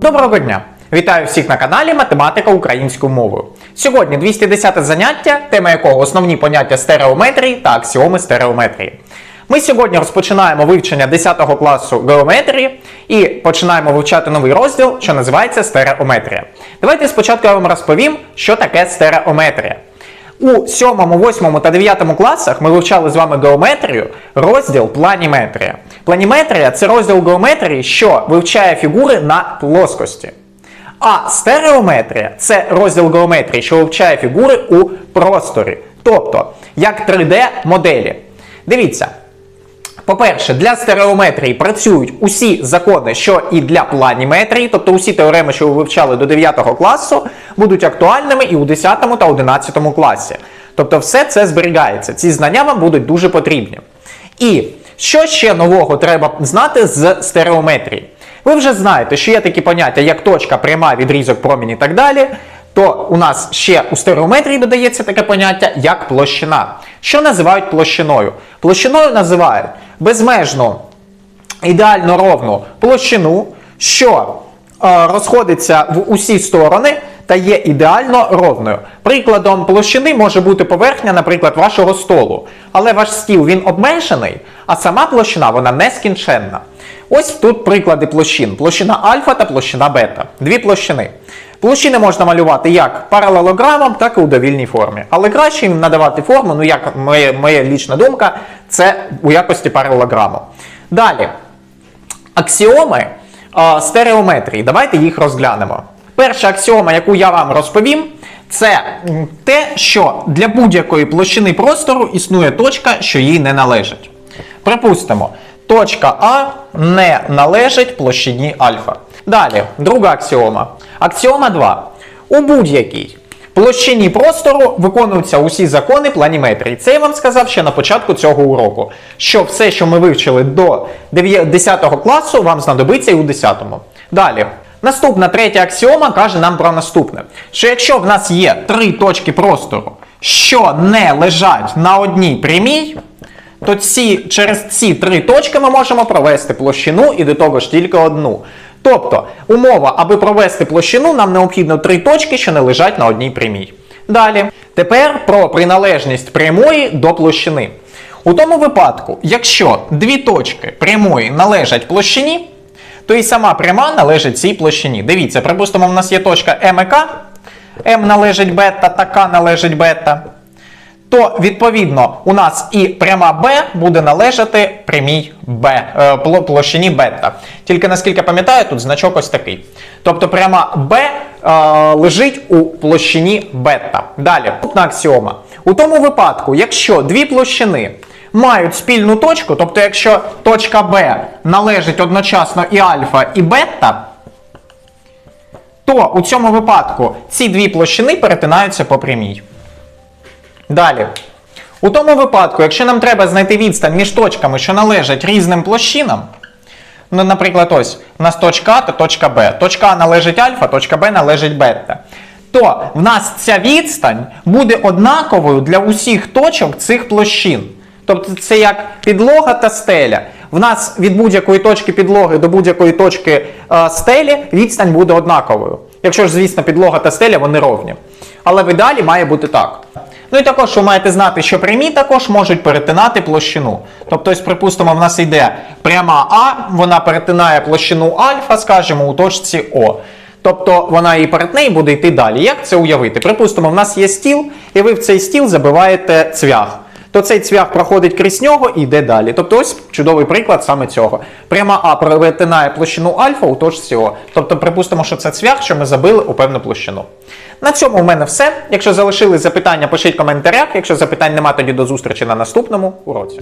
Доброго дня! Вітаю всіх на каналі Математика українською мовою. Сьогодні 210 заняття, тема якого основні поняття стереометрії та аксіоми стереометрії. Ми сьогодні розпочинаємо вивчення 10 класу геометрії і починаємо вивчати новий розділ, що називається стереометрія. Давайте спочатку я вам розповім, що таке стереометрія. У 7, 8 та 9 класах ми вивчали з вами геометрію, розділ планіметрія. Планіметрія це розділ геометрії, що вивчає фігури на плоскості. А стереометрія це розділ геометрії, що вивчає фігури у просторі, тобто як 3D-моделі. Дивіться. По-перше, для стереометрії працюють усі закони, що і для планіметрії, тобто усі теореми, що ви вивчали до 9 класу, будуть актуальними і у 10 та 11 класі. Тобто все це зберігається. Ці знання вам будуть дуже потрібні. І що ще нового треба знати з стереометрії? Ви вже знаєте, що є такі поняття, як точка, пряма, відрізок, промінь і так далі. То у нас ще у стереометрії додається таке поняття, як площина. Що називають площиною? Площиною називають безмежну ідеально ровну площину, що е, розходиться в усі сторони та є ідеально ровною. Прикладом площини може бути поверхня, наприклад, вашого столу. Але ваш стіл він обмежений, а сама площина вона нескінченна. Ось тут приклади площин: площина альфа та площина бета. Дві площини. Площини можна малювати як паралелограмом, так і у довільній формі. Але краще їм надавати форму, ну як моя, моя лічна думка, це у якості паралелограму. Далі. Аксіоми стереометрії. Давайте їх розглянемо. Перша аксіома, яку я вам розповім, це те, що для будь-якої площини простору існує точка, що їй не належить. Припустимо, точка А не належить площині альфа. Далі, друга аксіома. Аксіома 2. У будь-якій площині простору виконуються усі закони планіметрії. Це я вам сказав ще на початку цього уроку. Що все, що ми вивчили до 10 класу, вам знадобиться і у 10. Далі. Наступна третя аксіома каже нам про наступне: що якщо в нас є три точки простору, що не лежать на одній прямій, то ці, через ці три точки ми можемо провести площину і до того ж тільки одну. Тобто, умова, аби провести площину, нам необхідно три точки, що не лежать на одній прямій. Далі, тепер про приналежність прямої до площини. У тому випадку, якщо дві точки прямої належать площині, то і сама пряма належить цій площині. Дивіться, припустимо, в нас є точка М і К, М належить бета та К належить бета то відповідно у нас і пряма Б буде належати прямій Б, е, площині бета. Тільки наскільки пам'ятаю, тут значок ось такий. Тобто пряма Б е, лежить у площині бета. Далі, аксіома. У тому випадку, якщо дві площини мають спільну точку, тобто якщо точка Б належить одночасно і альфа, і бета, то у цьому випадку ці дві площини перетинаються по прямій. Далі. У тому випадку, якщо нам треба знайти відстань між точками, що належать різним площинам, ну, наприклад, ось у нас точка А та точка Б. Точка А належить альфа, точка Б належить бета. То в нас ця відстань буде однаковою для усіх точок цих площин. Тобто це як підлога та стеля. В нас від будь-якої точки підлоги до будь-якої точки е, стелі відстань буде однаковою. Якщо ж, звісно, підлога та стеля вони ровні. Але в ідеалі має бути так. Ну і також ви маєте знати, що прямі також можуть перетинати площину. Тобто, ось, припустимо, в нас йде пряма А, вона перетинає площину альфа, скажімо, у точці О. Тобто вона її перетне і буде йти далі. Як це уявити? Припустимо, в нас є стіл, і ви в цей стіл забиваєте цвях. То цей цвях проходить крізь нього і йде далі. Тобто ось чудовий приклад саме цього. Пряма А перетинає площину альфа у точці О. Тобто, припустимо, що це цвях, що ми забили у певну площину. На цьому у мене все. Якщо залишились запитання, пишіть в коментарях. Якщо запитань нема, тоді до зустрічі на наступному уроці.